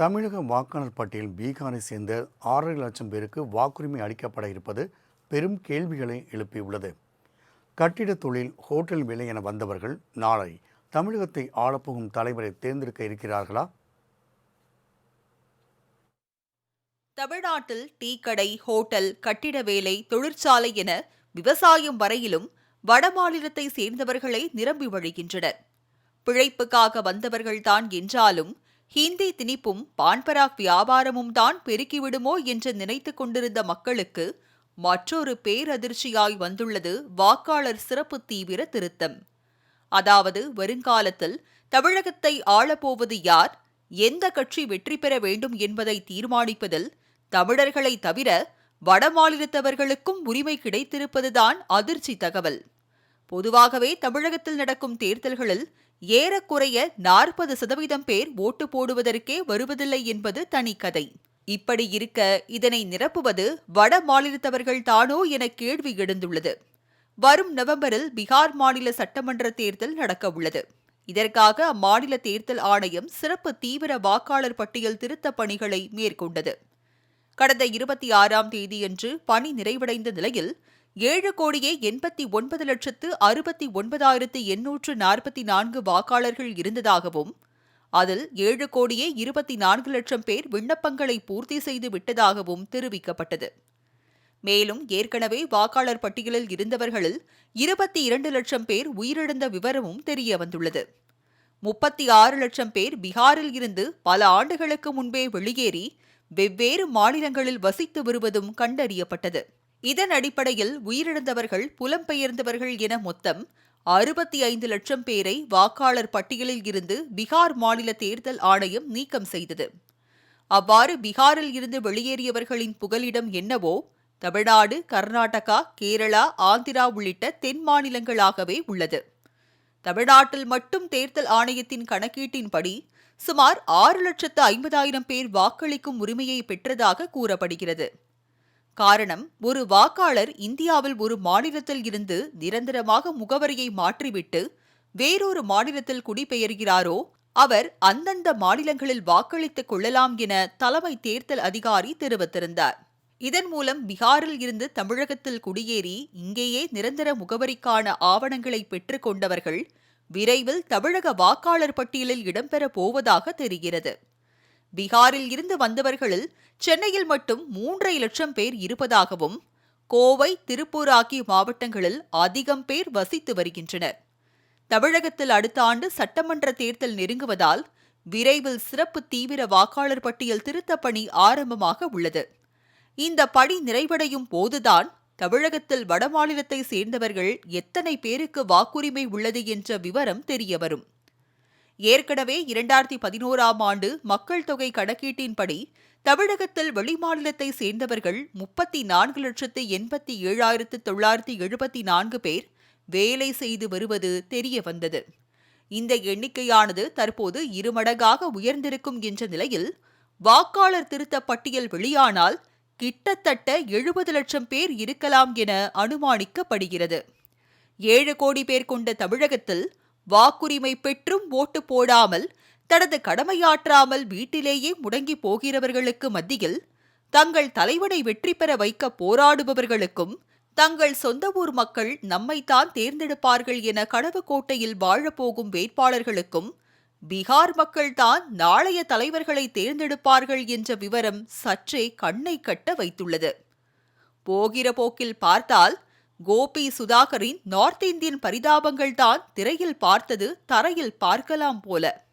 தமிழக வாக்காளர் பட்டியல் பீகாரை சேர்ந்த ஆறரை லட்சம் பேருக்கு வாக்குரிமை அளிக்கப்பட இருப்பது பெரும் கேள்விகளை எழுப்பியுள்ளது. கட்டிடத் தொழில் ஹோட்டல் விலை என வந்தவர்கள் நாளை தமிழகத்தை ஆளப்போகும் தலைவரை தேர்ந்தெடுக்க இருக்கிறார்களா? தமிழ்நாட்டில் டீ கடை ஹோட்டல் கட்டிட வேலை தொழிற்சாலை என விவசாயம் வரையிலும் வடமாநிலத்தை சேர்ந்தவர்களை நிரம்பி வழிகின்றனர். பிழைப்புக்காக வந்தவர்கள்தான் என்றாலும் ஹிந்தி திணிப்பும் பான்பராக் வியாபாரமும் தான் பெருக்கிவிடுமோ என்று நினைத்துக் கொண்டிருந்த மக்களுக்கு மற்றொரு பேரதிர்ச்சியாய் வந்துள்ளது வாக்காளர் சிறப்பு தீவிர திருத்தம். அதாவது வருங்காலத்தில் தமிழகத்தை ஆளப்போவது யார் எந்த கட்சி வெற்றி பெற வேண்டும் என்பதை தீர்மானிப்பதில் தமிழர்களை தவிர வடமாநிலத்தவர்களுக்கும் உரிமை கிடைத்திருப்பதுதான் அதிர்ச்சி தகவல். பொதுவாகவே தமிழகத்தில் நடக்கும் தேர்தல்களில் ஏறக்குறைய நாற்பது சதவீதம் பேர் ஓட்டு போடுவதற்கே வருவதில்லை என்பது தனி கதை. இப்படி இருக்க இதனை நிரப்புவது வட மாநிலத்தவர்கள் தானோ என கேள்வி எழுந்துள்ளது. வரும் நவம்பரில் பீகார் மாநில சட்டமன்ற தேர்தல் நடக்க உள்ளது. இதற்காக அம்மாநில தேர்தல் ஆணையம் சிறப்பு தீவிர வாக்காளர் பட்டியல் திருத்தப் பணிகளை மேற்கொண்டது. கடந்த இருபத்தி ஆறாம் தேதியன்று பணி நிறைவடைந்த நிலையில் ஏழு கோடியே எண்பத்தி ஒன்பது லட்சத்து அறுபத்தி ஒன்பதாயிரத்து எண்ணூற்று நாற்பத்தி நான்கு வாக்காளர்கள் இருந்ததாகவும் அதில் ஏழு கோடியே இருபத்தி நான்கு லட்சம் பேர் விண்ணப்பங்களை பூர்த்தி செய்து விட்டதாகவும் தெரிவிக்கப்பட்டது. மேலும் ஏற்கனவே வாக்காளர் பட்டியலில் இருந்தவர்களில் இருபத்தி இரண்டு லட்சம் பேர் உயிரிழந்த விவரமும் தெரிய வந்துள்ளது முப்பத்தி ஆறு லட்சம் பேர் பீகாரில் இருந்து பல ஆண்டுகளுக்கு முன்பே வெளியேறி வெவ்வேறு மாநிலங்களில் வசித்து வருவதும் கண்டறியப்பட்டது. இதன் அடிப்படையில் உயிரிழந்தவர்கள் புலம்பெயர்ந்தவர்கள் என மொத்தம் அறுபத்தி ஐந்து லட்சம் பேரை வாக்காளர் பட்டியலில் இருந்து பீகார் மாநில தேர்தல் ஆணையம் நீக்கம் செய்தது. அவ்வாறு பீகாரில் இருந்து வெளியேறியவர்களின் புகலிடம் என்னவோ தமிழ்நாடு கர்நாடகா கேரளா ஆந்திரா உள்ளிட்ட தென் மாநிலங்களாகவே உள்ளது. தமிழ்நாட்டில் மட்டும் தேர்தல் ஆணையத்தின் கணக்கீட்டின்படி சுமார் ஆறு லட்சத்து ஐம்பதாயிரம் பேர் வாக்களிக்கும் உரிமையை பெற்றதாக கூறப்படுகிறது. காரணம் ஒரு வாக்காளர் இந்தியாவில் ஒரு மாநிலத்தில் இருந்து நிரந்தரமாக முகவரியை மாற்றிவிட்டு வேறொரு மாநிலத்தில் குடிபெயர்கிறாரோ அவர் அந்தந்த மாநிலங்களில் வாக்களித்துக் கொள்ளலாம் என தலைமை தேர்தல் அதிகாரி தெரிவித்திருந்தார். இதன் மூலம் பீகாரில் இருந்து தமிழகத்தில் குடியேறி இங்கேயே நிரந்தர முகவரிக்கான ஆவணங்களை பெற்றுக்கொண்டவர்கள் கொண்டவர்கள் விரைவில் தமிழக வாக்காளர் பட்டியலில் இடம்பெறப் போவதாக தெரிகிறது. பீகாரில் இருந்து வந்தவர்களில் சென்னையில் மட்டும் மூன்றரை லட்சம் பேர் இருப்பதாகவும் கோவை திருப்பூர் ஆகிய மாவட்டங்களில் அதிகம் பேர் வசித்து வருகின்றனர். தமிழகத்தில் அடுத்த ஆண்டு சட்டமன்ற தேர்தல் நெருங்குவதால் விரைவில் சிறப்பு தீவிர வாக்காளர் பட்டியல் திருத்தப் பணி ஆரம்பமாக உள்ளது. இந்த பணி நிறைவடையும் போதுதான் தமிழகத்தில் வடமாநிலத்தை சேர்ந்தவர்கள் எத்தனை பேருக்கு வாக்குரிமை உள்ளது என்ற விவரம் தெரியவரும். ஏற்கனவே இரண்டாயிரத்தி பதினோராம் ஆண்டு மக்கள் தொகை கணக்கீட்டின்படி தமிழகத்தில் வெளிமாநிலத்தை சேர்ந்தவர்கள் முப்பத்தி நான்கு லட்சத்து எண்பத்தி ஏழாயிரத்து தொள்ளாயிரத்தி எழுபத்தி நான்கு பேர் வேலை செய்து வருவது தெரிய வந்தது இந்த எண்ணிக்கையானது தற்போது இருமடங்காக உயர்ந்திருக்கும் என்ற நிலையில் வாக்காளர் திருத்த பட்டியல் வெளியானால் கிட்டத்தட்ட எழுபது லட்சம் பேர் இருக்கலாம் என அனுமானிக்கப்படுகிறது. ஏழு கோடி பேர் கொண்ட தமிழகத்தில் வாக்குரிமை பெற்றும் ஓட்டு போடாமல் தனது கடமையாற்றாமல் வீட்டிலேயே முடங்கி போகிறவர்களுக்கு மத்தியில் தங்கள் தலைவனை வெற்றி பெற வைக்க போராடுபவர்களுக்கும் தங்கள் சொந்த ஊர் மக்கள் நம்மைத்தான் தேர்ந்தெடுப்பார்கள் என கனவு கோட்டையில் வாழப்போகும் வேட்பாளர்களுக்கும் பீகார் மக்கள்தான் நாளைய தலைவர்களை தேர்ந்தெடுப்பார்கள் என்ற விவரம் சற்றே கண்ணை கட்ட வைத்துள்ளது. போகிற போக்கில் பார்த்தால் கோபி சுதாகரின் நார்த் இந்தியன் பரிதாபங்கள்தான் திரையில் பார்த்தது தரையில் பார்க்கலாம் போல.